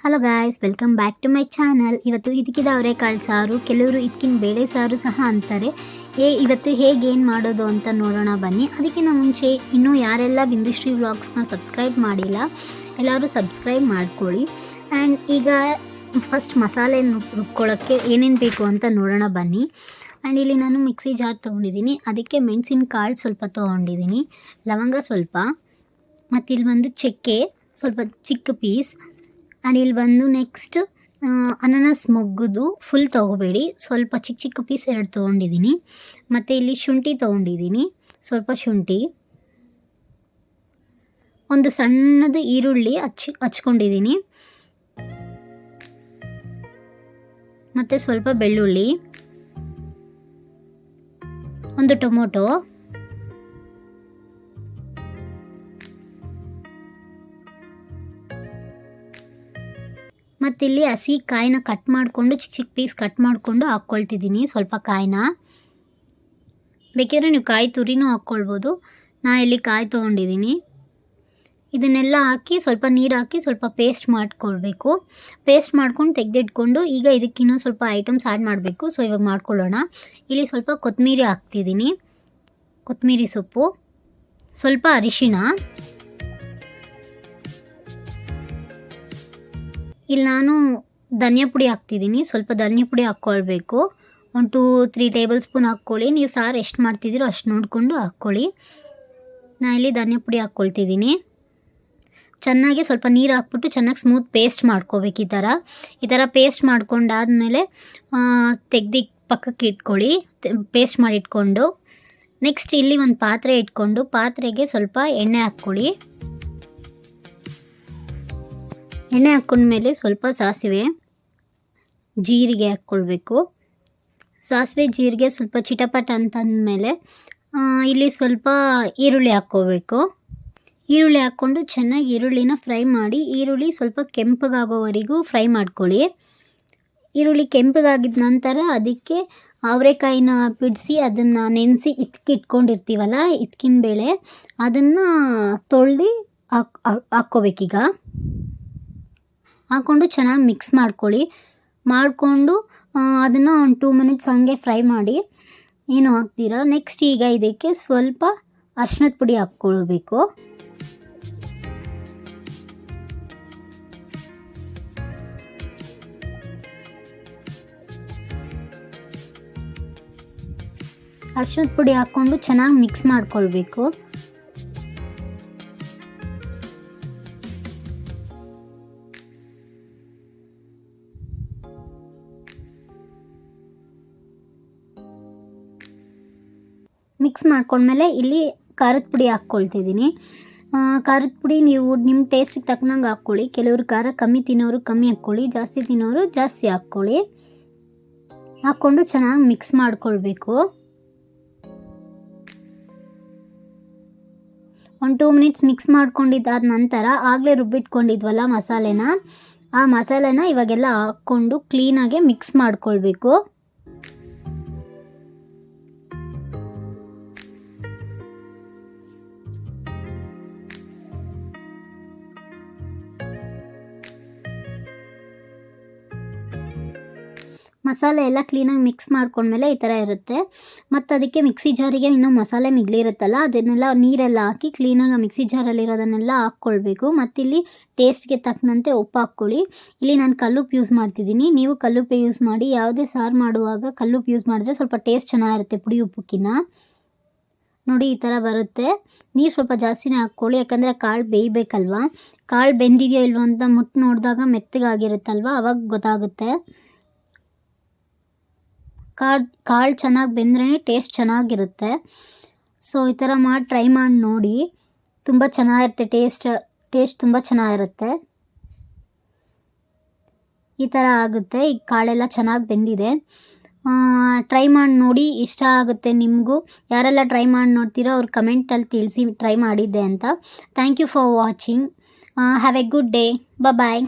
Hello guys welcome back to my channel ಇವತ್ತು ಇದಕ್ಕಿದ ಅವರೆಕಾಳು ಸಾರು, ಕೆಲವರು ಇದಕ್ಕಿನ ಬೇಳೆ ಸಾರು ಸಹ ಅಂತಾರೆ. ಏ, ಇವತ್ತು ಹೇಗೆ ಏನು ಮಾಡೋದು ಅಂತ ನೋಡೋಣ ಬನ್ನಿ. ಅದಕ್ಕಿಂತ ಮುಂಚೆ ಇನ್ನೂ ಯಾರೆಲ್ಲ ಬಿಂದುಶ್ರೀ ವ್ಲಾಗ್ಸ್ನ ಸಬ್ಸ್ಕ್ರೈಬ್ ಮಾಡಿಲ್ಲ, ಎಲ್ಲರೂ ಸಬ್ಸ್ಕ್ರೈಬ್ ಮಾಡ್ಕೊಳ್ಳಿ. ಆ್ಯಂಡ್ ಈಗ ಫಸ್ಟ್ ಮಸಾಲೆ ರುಬ್ಕೊಳ್ಳೋಕ್ಕೆ ಏನೇನು ಬೇಕು ಅಂತ ನೋಡೋಣ ಬನ್ನಿ. ಆ್ಯಂಡ್ ಇಲ್ಲಿ ನಾನು ಮಿಕ್ಸಿ ಜಾರ್ ತೊಗೊಂಡಿದ್ದೀನಿ. ಅದಕ್ಕೆ ಮೆಣಸಿನ ಕಾಳು ಸ್ವಲ್ಪ ತೊಗೊಂಡಿದ್ದೀನಿ. ಲವಂಗ ಸ್ವಲ್ಪ. ಮತ್ತು ಇಲ್ಲಿ ಬಂದು ಚಕ್ಕೆ, ಸ್ವಲ್ಪ ಚಿಕ್ಕ ಪೀಸ್. ಆ್ಯಂಡ್ ಇಲ್ಲಿ ಬಂದು ನೆಕ್ಸ್ಟ್ ಅನಾನಸ್ ಮೊಗ್ಗುದು ಫುಲ್ ತೊಗೋಬೇಡಿ. ಸ್ವಲ್ಪ ಚಿಕ್ಕ ಚಿಕ್ಕ ಪೀಸ್ ಎರಡು ತೊಗೊಂಡಿದ್ದೀನಿ ಮತ್ತು ಇಲ್ಲಿ ಶುಂಠಿ ತೊಗೊಂಡಿದ್ದೀನಿ ಸ್ವಲ್ಪ ಶುಂಠಿ. ಒಂದು ಸಣ್ಣದು ಈರುಳ್ಳಿ ಹಚ್ಚಿ ಹಚ್ಕೊಂಡಿದ್ದೀನಿ ಮತ್ತು ಸ್ವಲ್ಪ ಬೆಳ್ಳುಳ್ಳಿ. ಒಂದು ಟೊಮೊಟೊ. ಮತ್ತಿಲ್ಲಿ ಹಸಿ ಕಾಯಿನ ಕಟ್ ಮಾಡಿಕೊಂಡು ಚಿಕ್ಕ ಚಿಕ್ಕ ಪೀಸ್ ಕಟ್ ಮಾಡಿಕೊಂಡು ಹಾಕ್ಕೊಳ್ತಿದ್ದೀನಿ ಸ್ವಲ್ಪ ಕಾಯಿನ. ಬೇಕಿದ್ರೆ ನೀವು ಕಾಯಿ ತುರಿನೂ ಹಾಕ್ಕೊಳ್ಬೋದು. ನಾ ಇಲ್ಲಿ ಕಾಯಿ ತೊಗೊಂಡಿದ್ದೀನಿ. ಇದನ್ನೆಲ್ಲ ಹಾಕಿ ಸ್ವಲ್ಪ ನೀರು ಹಾಕಿ ಸ್ವಲ್ಪ ಪೇಸ್ಟ್ ಮಾಡಿಕೊಳ್ಬೇಕು. ಪೇಸ್ಟ್ ಮಾಡ್ಕೊಂಡು ತೆಗೆದಿಟ್ಕೊಂಡು ಈಗ ಇದಕ್ಕೆ ಇದಕ್ಕಿನ್ನೂ ಸ್ವಲ್ಪ ಐಟಮ್ಸ್ ಆ್ಯಡ್ ಮಾಡಬೇಕು. ಸೊ ಇವಾಗ ಮಾಡ್ಕೊಳ್ಳೋಣ. ಇಲ್ಲಿ ಸ್ವಲ್ಪ ಕೊತ್ತಂಬರಿ ಹಾಕ್ತಿದ್ದೀನಿ. ಕೊತ್ತಂಬರಿ ಸೊಪ್ಪು. ಸ್ವಲ್ಪ ಅರಿಶಿಣ. ಇಲ್ಲಿ ನಾನು ಧನಿಯಾ ಪುಡಿ ಹಾಕ್ತಿದ್ದೀನಿ. ಸ್ವಲ್ಪ ಧನಿಯಾ ಪುಡಿ ಹಾಕ್ಕೊಳ್ಬೇಕು. ಒಂದು ಟೂ ತ್ರೀ ಟೇಬಲ್ ಸ್ಪೂನ್ ಹಾಕ್ಕೊಳ್ಳಿ. ನೀವು ಸಾರು ಎಷ್ಟು ಮಾಡ್ತಿದ್ದೀರೋ ಅಷ್ಟು ನೋಡಿಕೊಂಡು ಹಾಕ್ಕೊಳ್ಳಿ. ನಾನು ಇಲ್ಲಿ ಧನಿಯಾ ಪುಡಿ ಹಾಕ್ಕೊಳ್ತಿದ್ದೀನಿ. ಚೆನ್ನಾಗಿ ಸ್ವಲ್ಪ ನೀರು ಹಾಕ್ಬಿಟ್ಟು ಚೆನ್ನಾಗಿ ಸ್ಮೂತ್ ಪೇಸ್ಟ್ ಮಾಡ್ಕೋಬೇಕು ಈ ಥರ ಈ ಥರ ಪೇಸ್ಟ್ ಮಾಡ್ಕೊಂಡಾದಮೇಲೆ ತೆಗ್ದು ಪಕ್ಕಕ್ಕೆ ಇಟ್ಕೊಳ್ಳಿ. ಪೇಸ್ಟ್ ಮಾಡಿ ಇಟ್ಕೊಂಡು. ನೆಕ್ಸ್ಟ್ ಇಲ್ಲಿ ಒಂದು ಪಾತ್ರೆ ಇಟ್ಕೊಂಡು ಪಾತ್ರೆಗೆ ಸ್ವಲ್ಪ ಎಣ್ಣೆ ಹಾಕ್ಕೊಳ್ಳಿ. ಎಣ್ಣೆ ಹಾಕ್ಕೊಂಡ್ಮೇಲೆ ಸ್ವಲ್ಪ ಸಾಸಿವೆ, ಜೀರಿಗೆ ಹಾಕ್ಕೊಳ್ಬೇಕು. ಸಾಸಿವೆ, ಜೀರಿಗೆ ಸ್ವಲ್ಪ ಚಿಟಪಟ ಅಂತಂದಮೇಲೆ ಇಲ್ಲಿ ಸ್ವಲ್ಪ ಈರುಳ್ಳಿ ಹಾಕ್ಕೋಬೇಕು ಈರುಳ್ಳಿ ಹಾಕ್ಕೊಂಡು ಚೆನ್ನಾಗಿ ಈರುಳ್ಳಿನ ಫ್ರೈ ಮಾಡಿ, ಈರುಳ್ಳಿ ಸ್ವಲ್ಪ ಕೆಂಪಗಾಗೋವರೆಗೂ ಫ್ರೈ ಮಾಡ್ಕೊಳ್ಳಿ. ಈರುಳ್ಳಿ ಕೆಂಪಗಾಗಿದ ನಂತರ ಅದಕ್ಕೆ ಅವರೆಕಾಯಿನ ಬಿಡಿಸಿ ಅದನ್ನು ನೆನೆಸಿ ಇಟ್ಕೊಂಡಿರ್ತೀವಲ್ಲ, ಇತ್ಕಿನ ಬೇಳೆ, ಅದನ್ನು ತೊಳ್ದು ಹಾಕ್ ಹಾಕ್ಕೋಬೇಕೀಗ ಹಾಕ್ಕೊಂಡು ಚೆನ್ನಾಗಿ ಮಿಕ್ಸ್ ಮಾಡ್ಕೊಳ್ಳಿ. ಮಾಡಿಕೊಂಡು ಅದನ್ನು ಒಂದು ಟೂ ಮಿನಿಟ್ಸ್ ಹಾಗೆ ಫ್ರೈ ಮಾಡಿ ಏನು ಹಾಕ್ತೀರಾ? ನೆಕ್ಸ್ಟ್ ಈಗ ಇದಕ್ಕೆ ಸ್ವಲ್ಪ ಅರ್ಶಿನದ ಪುಡಿ ಹಾಕ್ಕೊಳ್ಬೇಕು. ಅರ್ಶಿನದ ಪುಡಿ ಹಾಕ್ಕೊಂಡು ಚೆನ್ನಾಗಿ ಮಿಕ್ಸ್ ಮಾಡ್ಕೊಳ್ಬೇಕು. ಮಿಕ್ಸ್ ಮಾಡ್ಕೊಂಡ್ಮೇಲೆ ಇಲ್ಲಿ ಖಾರದ ಪುಡಿ ಹಾಕ್ಕೊಳ್ತಿದ್ದೀನಿ. ಖಾರದ ಪುಡಿ ನೀವು ನಿಮ್ಮ ಟೇಸ್ಟಿಗೆ ತಕ್ಕನಂಗೆ ಹಾಕ್ಕೊಳ್ಳಿ. ಕೆಲವರು ಖಾರ ಕಮ್ಮಿ ತಿನ್ನೋರು ಕಮ್ಮಿ ಹಾಕ್ಕೊಳ್ಳಿ. ಜಾಸ್ತಿ ತಿನ್ನೋರು ಜಾಸ್ತಿ ಹಾಕ್ಕೊಳ್ಳಿ. ಹಾಕ್ಕೊಂಡು ಚೆನ್ನಾಗಿ ಮಿಕ್ಸ್ ಮಾಡ್ಕೊಳ್ಬೇಕು. ಒಂದು ಟೂ ಮಿನಿಟ್ಸ್ ಮಿಕ್ಸ್ ಮಾಡ್ಕೊಂಡಿದ್ದಾದ ನಂತರ ಆಗಲೇ ರುಬ್ಬಿಟ್ಕೊಂಡಿದ್ವಲ್ಲ ಮಸಾಲೆನ. ಆ ಮಸಾಲೆನ ಇವಾಗೆಲ್ಲ ಹಾಕ್ಕೊಂಡು ಕ್ಲೀನಾಗೆ ಮಿಕ್ಸ್ ಮಾಡ್ಕೊಳ್ಬೇಕು. ಮಸಾಲೆ ಎಲ್ಲ ಕ್ಲೀನಾಗಿ ಮಿಕ್ಸ್ ಮಾಡ್ಕೊಂಡ್ಮೇಲೆ ಈ ಥರ ಇರುತ್ತೆ. ಮತ್ತು ಅದಕ್ಕೆ ಮಿಕ್ಸಿ ಜಾರಿಗೆ ಇನ್ನೂ ಮಸಾಲೆ ಮಿಗ್ಲಿರುತ್ತಲ್ಲ, ಅದನ್ನೆಲ್ಲ ನೀರೆಲ್ಲ ಹಾಕಿ ಕ್ಲೀನಾಗಿ ಮಿಕ್ಸಿ ಜಾರಲ್ಲಿರೋದನ್ನೆಲ್ಲ ಹಾಕ್ಕೊಳ್ಬೇಕು. ಮತ್ತಿಲ್ಲಿ ಟೇಸ್ಟ್ಗೆ ತಕ್ಕನಂತೆ ಉಪ್ಪು ಹಾಕ್ಕೊಳ್ಳಿ. ಇಲ್ಲಿ ನಾನು ಕಲ್ಲುಪ್ಪು ಯೂಸ್ ಮಾಡ್ತಿದ್ದೀನಿ. ನೀವು ಕಲ್ಲುಪ್ಪು ಯೂಸ್ ಮಾಡಿ, ಯಾವುದೇ ಸಾರು ಮಾಡುವಾಗ ಕಲ್ಲುಪ್ಪು ಯೂಸ್ ಮಾಡಿದ್ರೆ ಸ್ವಲ್ಪ ಟೇಸ್ಟ್ ಚೆನ್ನಾಗಿರುತ್ತೆ ಪುಡಿ ಉಪ್ಪುಕ್ಕಿನ್ನ. ನೋಡಿ, ಈ ಥರ ಬರುತ್ತೆ. ನೀರು ಸ್ವಲ್ಪ ಜಾಸ್ತಿನೇ ಹಾಕ್ಕೊಳ್ಳಿ, ಯಾಕಂದರೆ ಕಾಳು ಬೇಯಬೇಕಲ್ವಾ? ಕಾಳು ಬೆಂದಿದೆಯೋ ಇಲ್ವೋ ಅಂತ ಮುಟ್ಟು ನೋಡಿದಾಗ ಮೆತ್ತಗಾಗಿರುತ್ತಲ್ವ? ಅವಾಗ ಗೊತ್ತಾಗುತ್ತೆ. ಕಾಳು ಕಾಳು ಚೆನ್ನಾಗಿ ಬೆಂದ್ರೇ ಟೇಸ್ಟ್ ಚೆನ್ನಾಗಿರುತ್ತೆ. ಸೊ ಈ ಥರ ಮಾಡಿ ಟ್ರೈ ಮಾಡಿ ನೋಡಿ. ತುಂಬ ಚೆನ್ನಾಗಿರುತ್ತೆ ಟೇಸ್ಟ್ ಟೇಸ್ಟ್ ತುಂಬ ಚೆನ್ನಾಗಿರುತ್ತೆ. ಈ ಥರ ಆಗುತ್ತೆ. ಈ ಕಾಳೆಲ್ಲ ಚೆನ್ನಾಗಿ ಬೆಂದಿದೆ. ಟ್ರೈ ಮಾಡಿ ನೋಡಿ. ಇಷ್ಟ ಆಗುತ್ತೆ ನಿಮಗೂ. ಯಾರೆಲ್ಲ ಟ್ರೈ ಮಾಡಿ ನೋಡ್ತೀರೋ ಅವ್ರು ಕಮೆಂಟಲ್ಲಿ ತಿಳಿಸಿ ಟ್ರೈ ಮಾಡಿದ್ದೆ ಅಂತ. Thank you for watching have a good day bye